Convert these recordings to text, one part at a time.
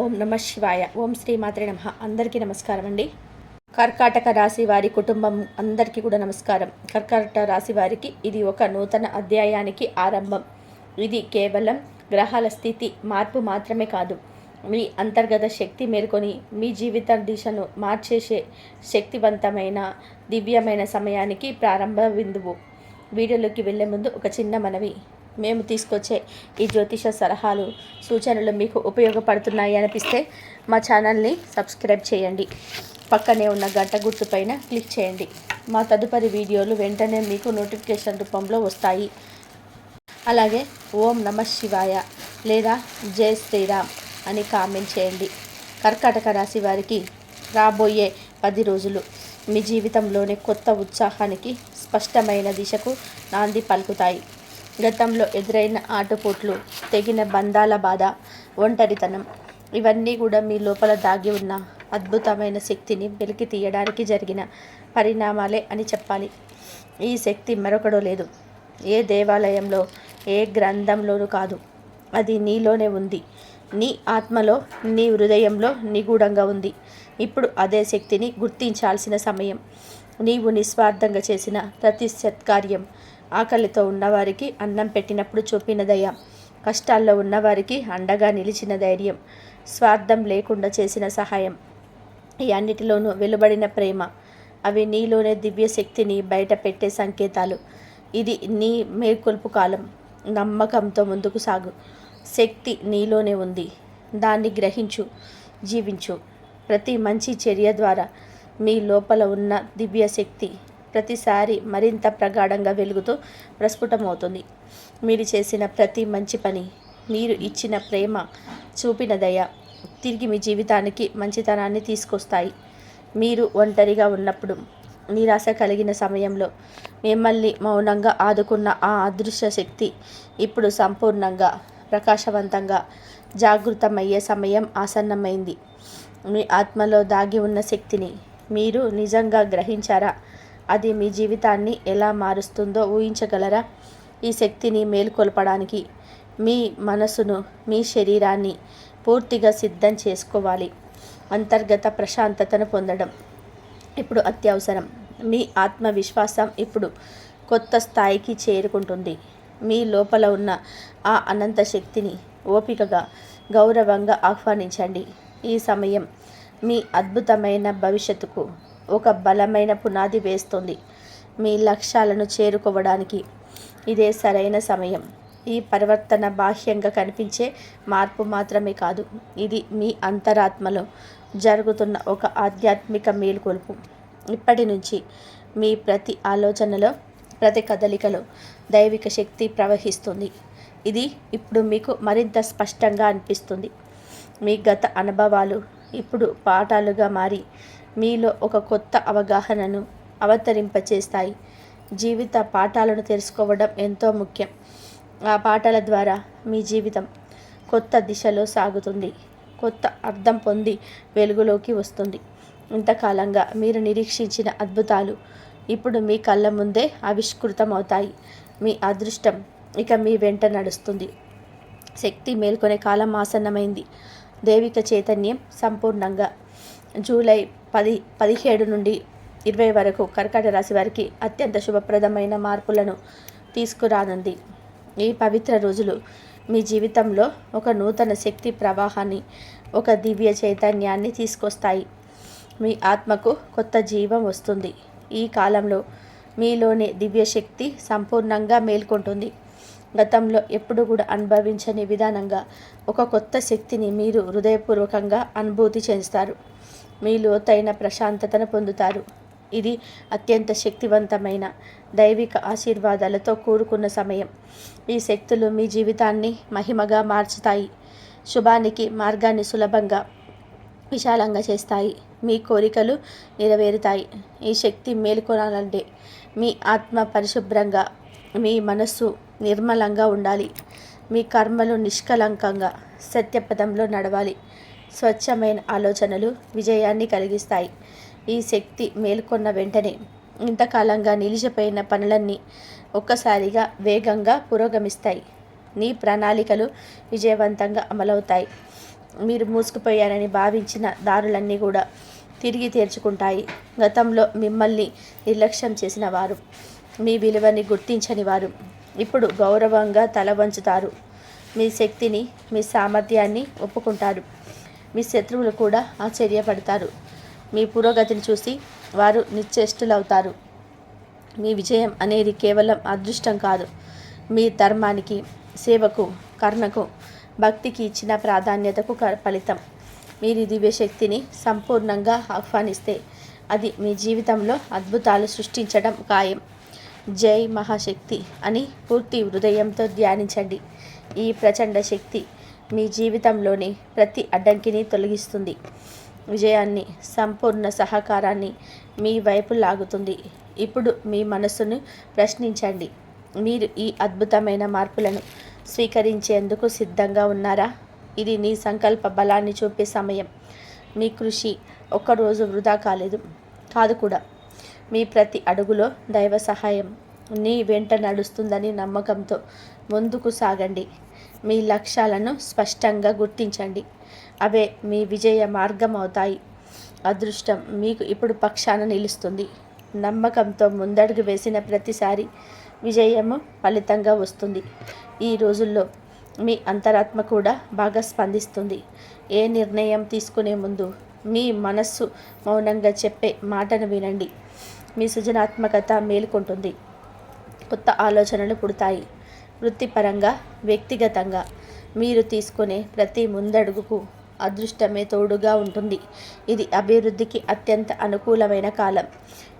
ఓం నమ శివాయ. ఓం శ్రీ మాత్రే నమ. అందరికీ నమస్కారం అండి. కర్కాటక రాశి వారి కుటుంబం అందరికీ కూడా నమస్కారం. కర్కాటక రాశి వారికి ఇది ఒక నూతన అధ్యాయానికి ఆరంభం. ఇది కేవలం గ్రహాల స్థితి మార్పు మాత్రమే కాదు. మీ అంతర్గత శక్తి మేల్కొని మీ జీవిత దిశను మార్చేసే శక్తివంతమైన దివ్యమైన సమయానికి ప్రారంభ బిందువు. వీడియోలోకి వెళ్ళే ముందు ఒక చిన్న మనవి. మేము తీసుకొచ్చే ఈ జ్యోతిష సలహాలు సూచనలు మీకు ఉపయోగపడుతున్నాయి అనిపిస్తే మా ఛానల్ని సబ్స్క్రైబ్ చేయండి. పక్కనే ఉన్న గంట గుర్తుపైన క్లిక్ చేయండి. మా తదుపరి వీడియోలు వెంటనే మీకు నోటిఫికేషన్ రూపంలో వస్తాయి. అలాగే ఓం నమ శివాయ లేదా జై శ్రీరామ్ అని కామెంట్ చేయండి. కర్కాటక రాశి వారికి రాబోయే పది రోజులు మీ జీవితంలోనే కొత్త ఉత్సాహానికి స్పష్టమైన దిశకు నాంది పలుకుతాయి. గతంలో ఎదురైన ఆటుపోట్లు తెగిన బంధాల బాధ ఒంటరితనం ఇవన్నీ కూడా మీ లోపల దాగి ఉన్న అద్భుతమైన శక్తిని వెలికి తీయడానికి జరిగిన పరిణామాలే అని చెప్పాలి. ఈ శక్తి మరొకడో లేదు. ఏ దేవాలయంలో ఏ గ్రంథంలోనూ కాదు. అది నీలోనే ఉంది. నీ ఆత్మలో నీ హృదయంలో నిగూఢంగా ఉంది. ఇప్పుడు అదే శక్తిని గుర్తించాల్సిన సమయం. నీవు నిస్వార్థంగా చేసిన ప్రతి సత్కార్యం ఆకలితో ఉన్నవారికి అన్నం పెట్టినప్పుడు చూపిన దయ కష్టాల్లో ఉన్నవారికి అండగా నిలిచిన ధైర్యం స్వార్థం లేకుండా చేసిన సహాయం. ఈ అన్నిటిలోనూ వెలువడిన ప్రేమ. అవి నీలోనే దివ్య శక్తిని బయట పెట్టే సంకేతాలు. ఇది నీ మేల్కొల్పు కాలం. నమ్మకంతో ముందుకు సాగు. శక్తి నీలోనే ఉంది. దాన్ని గ్రహించు జీవించు. ప్రతి మంచి చర్య ద్వారా మీ లోపల ఉన్న దివ్య శక్తి ప్రతిసారి మరింత ప్రగాఢంగా వెలుగుతూ ప్రస్ఫుటమవుతుంది. మీరు చేసిన ప్రతి మంచి పని మీరు ఇచ్చిన ప్రేమ చూపిన దయ తిరిగి మీ జీవితానికి మంచితనాన్ని తీసుకొస్తాయి. మీరు ఒంటరిగా ఉన్నప్పుడు నిరాశ కలిగిన సమయంలో మిమ్మల్ని మౌనంగా ఆదుకున్న ఆ అదృశ్య శక్తి ఇప్పుడు సంపూర్ణంగా ప్రకాశవంతంగా జాగృతమయ్యే సమయం ఆసన్నమైంది. మీ ఆత్మలో దాగి ఉన్న శక్తిని మీరు నిజంగా గ్రహించారా? అది మీ జీవితాన్ని ఎలా మారుస్తుందో ఊహించగలరా? ఈ శక్తిని మేలుకొల్పడానికి మీ మనసును మీ శరీరాన్ని పూర్తిగా సిద్ధం చేసుకోవాలి. అంతర్గత ప్రశాంతతను పొందడం ఇప్పుడు అత్యవసరం. మీ ఆత్మవిశ్వాసం ఇప్పుడు కొత్త స్థాయికి చేరుకుంటుంది. మీ లోపల ఉన్న ఆ అనంత శక్తిని ఓపికగా గౌరవంగా ఆహ్వానించండి. ఈ సమయం మీ అద్భుతమైన భవిష్యత్తుకు ఒక బలమైన పునాది వేస్తుంది. మీ లక్ష్యాలను చేరుకోవడానికి ఇదే సరైన సమయం. ఈ పరివర్తన బాహ్యంగా కనిపించే మార్పు మాత్రమే కాదు ఇది మీ అంతరాత్మలో జరుగుతున్న ఒక ఆధ్యాత్మిక మేలుకొలుపు. ఇప్పటి నుంచి మీ ప్రతి ఆలోచనలో ప్రతి కదలికలో దైవిక శక్తి ప్రవహిస్తుంది. ఇది ఇప్పుడు మీకు మరింత స్పష్టంగా అనిపిస్తుంది. మీ గత అనుభవాలు ఇప్పుడు పాఠాలుగా మారి మీలో ఒక కొత్త అవగాహనను అవతరింపచేస్తాయి. జీవిత పాఠాలను తెలుసుకోవడం ఎంతో ముఖ్యం. ఆ పాఠాల ద్వారా మీ జీవితం కొత్త దిశలో సాగుతుంది. కొత్త అర్థం పొంది వెలుగులోకి వస్తుంది. ఇంతకాలంగా మీరు నిరీక్షించిన అద్భుతాలు ఇప్పుడు మీ కళ్ళ ముందే ఆవిష్కృతమవుతాయి. మీ అదృష్టం ఇక మీ వెంట నడుస్తుంది. శక్తి మేల్కొనే కాలం ఆసన్నమైంది. దైవిక చైతన్యం సంపూర్ణంగా జూలై పది పదిహేడు నుండి ఇరవై వరకు కర్కాట రాశి వారికి అత్యంత శుభప్రదమైన మార్పులను తీసుకురానుంది. ఈ పవిత్ర రోజులు మీ జీవితంలో ఒక నూతన శక్తి ప్రవాహాన్ని ఒక దివ్య చైతన్యాన్ని తీసుకొస్తాయి. మీ ఆత్మకు కొత్త జీవం వస్తుంది. ఈ కాలంలో మీలోని దివ్య శక్తి సంపూర్ణంగా మేల్కొంటుంది. గతంలో ఎప్పుడు కూడా అనుభవించని విధానంగా ఒక కొత్త శక్తిని మీరు హృదయపూర్వకంగా అనుభూతి చెందుతారు. మీ లోతైన ప్రశాంతతను పొందుతారు. ఇది అత్యంత శక్తివంతమైన దైవిక ఆశీర్వాదాలతో కూడుకున్న సమయం. ఈ శక్తులు మీ జీవితాన్ని మహిమగా మార్చుతాయి. శుభానికి మార్గాన్ని సులభంగా విశాలంగా చేస్తాయి. మీ కోరికలు నెరవేరుతాయి. ఈ శక్తి మేల్కొనాలంటే మీ ఆత్మ పరిశుభ్రంగా మీ మనస్సు నిర్మలంగా ఉండాలి. మీ కర్మలు నిష్కలంకంగా సత్యపదంలో నడవాలి. స్వచ్ఛమైన ఆలోచనలు విజయాన్ని కలిగిస్తాయి. ఈ శక్తి మేల్కొన్న వెంటనే ఇంతకాలంగా నిలిచిపోయిన పనులన్నీ ఒక్కసారిగా వేగంగా పురోగమిస్తాయి. నీ ప్రణాళికలు విజయవంతంగా అమలవుతాయి. మీరు మూసుకుపోయారని భావించిన దారులన్నీ కూడా తిరిగి తెరుచుకుంటాయి గతంలో మిమ్మల్ని నిర్లక్ష్యం చేసిన వారు మీ విలువని గుర్తించని వారు ఇప్పుడు గౌరవంగా తల వంచుతారు మీ శక్తిని మీ సామర్థ్యాన్ని ఒప్పుకుంటారు. మీ శత్రువులు కూడా ఆశ్చర్యపడతారు. మీ పురోగతిని చూసి వారు నిశ్చేష్టులవుతారు. మీ విజయం అనేది కేవలం అదృష్టం కాదు. మీ ధర్మానికి సేవకు కర్ణకు భక్తికి ఇచ్చిన ప్రాధాన్యతకు ఫలితం. మీరు దివ్య శక్తిని సంపూర్ణంగా ఆహ్వానిస్తే అది మీ జీవితంలో అద్భుతాలు సృష్టించడం ఖాయం. జై మహాశక్తి అని పూర్తి హృదయంతో ధ్యానించండి. ఈ ప్రచండ శక్తి మీ జీవితంలోని ప్రతి అడ్డంకిని తొలగిస్తుంది. విజయాన్ని సంపూర్ణ సహకారాన్ని మీ వైపు లాగుతుంది. ఇప్పుడు మీ మనసును ప్రశ్నించండి. మీరు ఈ అద్భుతమైన మార్పులను స్వీకరించేందుకు సిద్ధంగా ఉన్నారా? ఇది నీ సంకల్ప బలాన్ని చూపే సమయం. మీ కృషి ఒక్కరోజు వృధా కాలేదు. కాదు కూడా. మీ ప్రతి అడుగులో దైవ సహాయం. నీ వెంట నడుస్తుందని నమ్మకంతో ముందుకు సాగండి. మీ లక్ష్యాలను స్పష్టంగా గుర్తించండి. అవే మీ విజయ మార్గం అవుతాయి అదృష్టం మీకు ఇప్పుడు పక్షాన నిలుస్తుంది. నమ్మకంతో ముందడుగు వేసిన ప్రతిసారి విజయము ఫలితంగా వస్తుంది. ఈ రోజుల్లో మీ అంతరాత్మ కూడా బాగా స్పందిస్తుంది. ఏ నిర్ణయం తీసుకునే ముందు మీ మనస్సు మౌనంగా చెప్పే మాటను వినండి. మీ సృజనాత్మకత మేలుకుంటుంది. కొత్త ఆలోచనలు పుడతాయి. వృత్తిపరంగా వ్యక్తిగతంగా మీరు తీసుకునే ప్రతి ముందడుగుకు అదృష్టమే తోడుగా ఉంటుంది. ఇది అభివృద్ధికి అత్యంత అనుకూలమైన కాలం.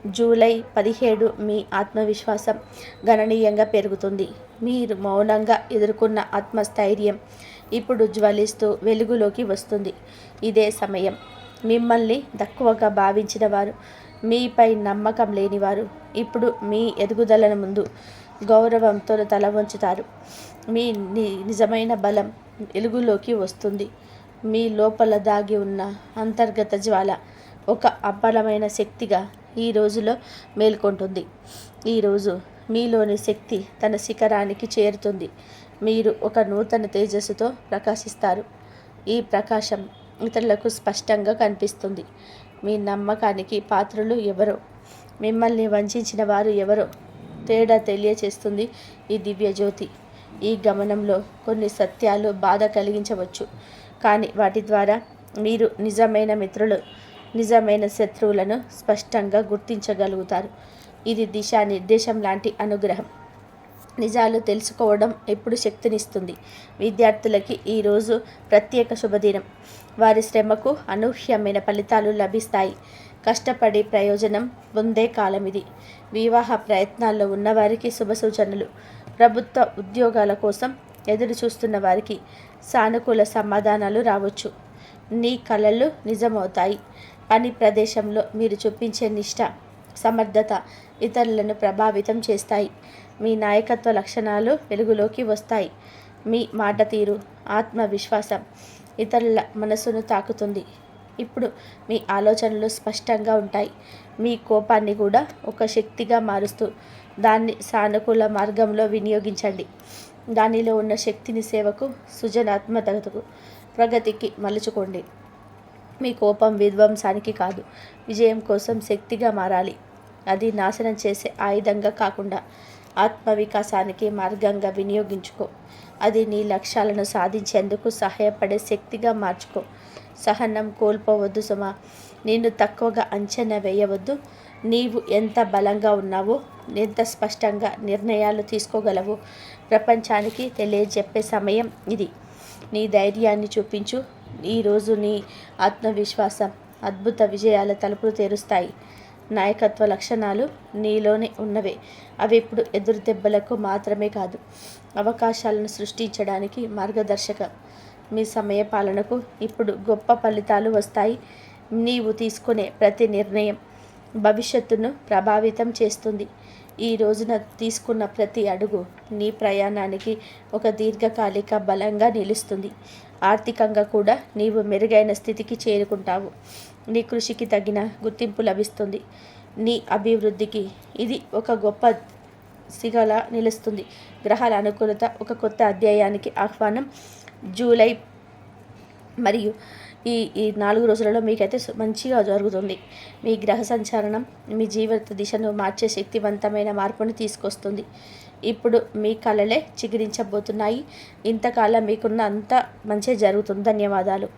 జూలై పదిహేడు మీ ఆత్మవిశ్వాసం గణనీయంగా పెరుగుతుంది. మీరు మౌనంగా ఎదుర్కొన్న ఆత్మస్థైర్యం ఇప్పుడు జ్వలిస్తూ వెలుగులోకి వస్తుంది. ఇదే సమయం. మిమ్మల్ని తక్కువగా భావించిన వారు మీపై నమ్మకం లేనివారు ఇప్పుడు మీ ఎదుగుదలను ముందు గౌరవంతో తల వంచుతారు. మీ నిజమైన బలం వెలుగులోకి వస్తుంది. మీ లోపల దాగి ఉన్న అంతర్గత జ్వాల ఒక అబ్బలమైన శక్తిగా ఈ రోజులో మేల్కొంటుంది. ఈరోజు మీలోని శక్తి తన శిఖరానికి చేరుతుంది. మీరు ఒక నూతన తేజస్సుతో ప్రకాశిస్తారు. ఈ ప్రకాశం ఇతరులకు స్పష్టంగా కనిపిస్తుంది. మీ నమ్మకానికి పాత్రలు ఎవరో మిమ్మల్ని వంచిన వారు ఎవరో తేడా తెలియచేస్తుంది ఈ దివ్యజ్యోతి. ఈ గమనంలో కొన్ని సత్యాలు బాధ కలిగించవచ్చు. కానీ వాటి ద్వారా మీరు నిజమైన మిత్రులు నిజమైన శత్రువులను స్పష్టంగా గుర్తించగలుగుతారు. ఇది దిశానిర్దేశం లాంటి అనుగ్రహం. నిజాలు తెలుసుకోవడం ఎప్పుడు శక్తినిస్తుంది. విద్యార్థులకి ఈరోజు ప్రత్యేక శుభదినం. వారి శ్రమకు అనూహ్యమైన ఫలితాలు లభిస్తాయి. కష్టపడి ప్రయోజనం పొందే కాలం ఇది వివాహ ప్రయత్నాల్లో ఉన్నవారికి శుభ సూచనలు. ప్రభుత్వ ఉద్యోగాల కోసం ఎదురు చూస్తున్న వారికి సానుకూల సమాధానాలు రావచ్చు. నీ కళలు నిజమవుతాయి. పని ప్రదేశంలో మీరు చూపించే నిష్ట సమర్థత ఇతరులను ప్రభావితం చేస్తాయి. మీ నాయకత్వ లక్షణాలు వెలుగులోకి వస్తాయి. మీ మాట తీరు ఆత్మవిశ్వాసం ఇతరుల మనసును తాకుతుంది. ఇప్పుడు మీ ఆలోచనలు స్పష్టంగా ఉంటాయి. మీ కోపాన్ని కూడా ఒక శక్తిగా మారుస్తూ దాన్ని సానుకూల మార్గంలో వినియోగించండి. దానిలో ఉన్న శక్తిని సేవకు సృజనాత్మకతకు ప్రగతికి మలుచుకోండి. మీ కోపం విధ్వంసానికి కాదు. విజయం కోసం శక్తిగా మారాలి. అది నాశనం చేసే ఆయుధంగా కాకుండా ఆత్మవికాసానికి మార్గంగా వినియోగించుకో. అది నీ లక్ష్యాలను సాధించేందుకు సహాయపడే శక్తిగా మార్చుకో. సహనం కోల్పోవద్దు సుమా. నిన్ను తక్కువగా అంచనా వేయవద్దు. నీవు ఎంత బలంగా ఉన్నావో ఎంత స్పష్టంగా నిర్ణయాలు తీసుకోగలవో ప్రపంచానికి తెలియజెప్పే సమయం ఇది. నీ ధైర్యాన్ని చూపించు. ఈరోజు నీ ఆత్మవిశ్వాసం అద్భుత విజయాల తలుపులు తెరుస్తాయి. నాయకత్వ లక్షణాలు నీలోనే ఉన్నవే. అవి ఇప్పుడు ఎదురు దెబ్బలకు మాత్రమే కాదు అవకాశాలను సృష్టించడానికి మార్గదర్శక. మీ సమయ పాలనకు ఇప్పుడు గొప్ప ఫలితాలు వస్తాయి. నీవు తీసుకునే ప్రతి నిర్ణయం భవిష్యత్తును ప్రభావితం చేస్తుంది. ఈ రోజున తీసుకున్న ప్రతి అడుగు నీ ప్రయాణానికి ఒక దీర్ఘకాలిక బలంగా నిలుస్తుంది. ఆర్థికంగా కూడా నీవు మెరుగైన స్థితికి చేరుకుంటావు. నీ కృషికి తగిన గుర్తింపు లభిస్తుంది. నీ అభివృద్ధికి ఇది ఒక గొప్ప సిగలా నిలుస్తుంది. గ్రహాల అనుకూలత ఒక కొత్త అధ్యాయానికి ఆహ్వానం. జూలై మరియు ఈ ఈ నాలుగు రోజులలో మీకైతే మంచిగా జరుగుతుంది. మీ గ్రహ సంచారణం మీ జీవిత దిశను మార్చే శక్తివంతమైన మార్పును తీసుకొస్తుంది. ఇప్పుడు మీ కళలే చిగురించబోతున్నాయి. ఇంతకాలం మీకున్న అంత మంచి జరుగుతుంది. ధన్యవాదాలు.